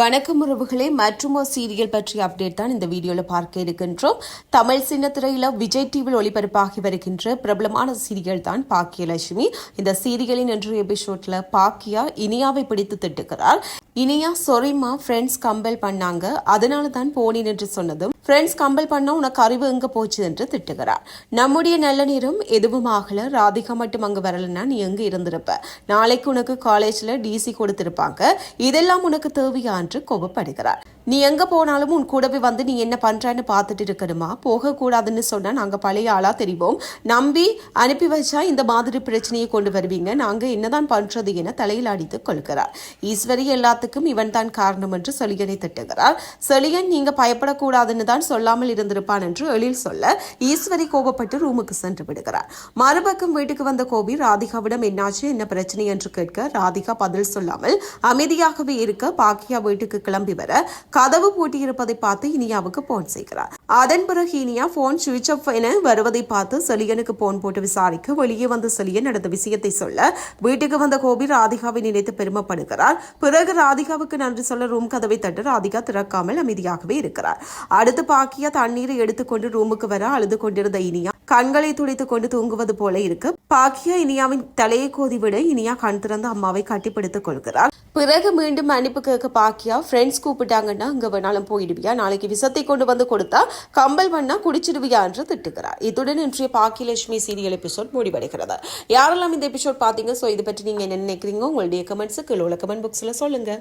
வணக்கம் உறவுகளே மற்றும் சீரியல் பற்றிய அப்டேட் தான் இந்த வீடியோவில் பார்க்க இருக்கின்றோம். தமிழ் சின்னத்திரையில விஜய் டிவியில் ஒளிபரப்பாகி வருகின்ற பிரபலமான சீரியல் தான் பாக்கியலட்சுமி. இந்த சீரியலின் இன்றைய எபிசோட்ல பாக்கியா இனியாவை பிடித்து திட்டுகிறார். இனியா சொரிமா ஃப்ரெண்ட்ஸ் கம்பல் பண்ணாங்க. அதனால தான் போனேன் என்று சொன்னதும் ஃப்ரெண்ட்ஸ் கம்பல் பண்ண உனக்கு அறிவு எங்க போச்சு என்று திட்டுகிறார். நம்முடைய நல்ல நேரம் எதுவும் ஆகல. ராதிகா மட்டும் அங்க வரலன்னா நீ எங்க இருந்திருப்ப? நாளைக்கு உனக்கு காலேஜ்ல டிசி கொடுத்திருப்பாங்க. இதெல்லாம் உனக்கு தேவையான என்று கோபப்படுகிறார். நீ எங்கே போனாலும் உன் கூடவே வந்து நீ என்ன பண்ணுறன்னு பார்த்துட்டு இருக்கணுமா? போகக்கூடாதுன்னு சொன்னால் நாங்கள் பழைய ஆளாக தெரிவோம். நம்பி அனுப்பி வச்சா இந்த மாதிரி பிரச்சனையை கொண்டு வருவீங்க. நாங்கள் என்னதான் பண்ணுறது என தலையில் அடித்து கொள்கிறார். ஈஸ்வரி எல்லாத்துக்கும் இவன் தான் காரணம் என்று செலியனை திட்டுகிறார். செலியன் நீங்கள் பயப்படக்கூடாதுன்னு தான் சொல்லாமல் இருந்திருப்பான் என்று எழில் சொல்ல ஈஸ்வரி கோபப்பட்டு ரூமுக்கு சென்று விடுகிறார். மறுபக்கம் வீட்டுக்கு வந்த கோபி ராதிகாவிடம் என்னாச்சு? என்ன பிரச்சனை? என்று கேட்க ராதிகா பதில் சொல்லாமல் அமைதியாகவே இருக்க பாக்கியா வீட்டுக்கு கிளம்பி வர கதவு பூட்டியிருப்பதை பார்த்து இனியாவுக்கு போன் செய்கிறார். அதன் பிறகு இனியா போன் சுவிட்ச் ஆஃப் என வருவதை பார்த்து செலியனுக்கு போன் போட்டு விசாரிக்க வெளியே வந்த செலியன் நடந்த விஷயத்தை சொல்ல வீட்டுக்கு வந்த கோபி ராதிகாவை நினைத்து பெருமைப்படுகிறார். பிறகு ராதிகாவுக்கு நன்றி சொல்ல ரூம் கதவை தட்டு ராதிகா திறக்காமல் அமைதியாகவே இருக்கிறார். அடுத்து பாக்கியா தண்ணீரை எடுத்துக்கொண்டு ரூமுக்கு வர அழுது கொண்டிருந்த இனியா கண்களை துடைத்துக் கொண்டு தூங்குவது போல இருக்கு. பாக்கியா இனியாவின் தலையை கோதிவிட இனியா கண் திறந்து அம்மாவை கட்டிப்பிடித்துக் கொள்கிறார் பிறகு மீண்டும் மன்னிப்பு கேட்க பாக்கியா ஃப்ரெண்ட்ஸ் கூப்பிட்டாங்கன்னா அங்க வேணாலும் போயிடுவியா? நாளைக்கு விஷத்தை கொண்டு வந்து கொடுத்தா கம்பல் பண்ணா குடிச்சிடுவியா என்று திட்டுகிறார். இத்துடன் இன்றைய பாக்கியலட்சுமி சீரியல் எபிசோட் முடிவடைகிறது. யாரெல்லாம் இந்த எபிசோட் பாத்தீங்க? சோ இது பற்றி நீங்க என்ன நினைக்கிறீங்க? உங்களுடைய கமெண்ட்ஸ் கீழே உள்ள கமெண்ட் புக்ஸில் சொல்லுங்க.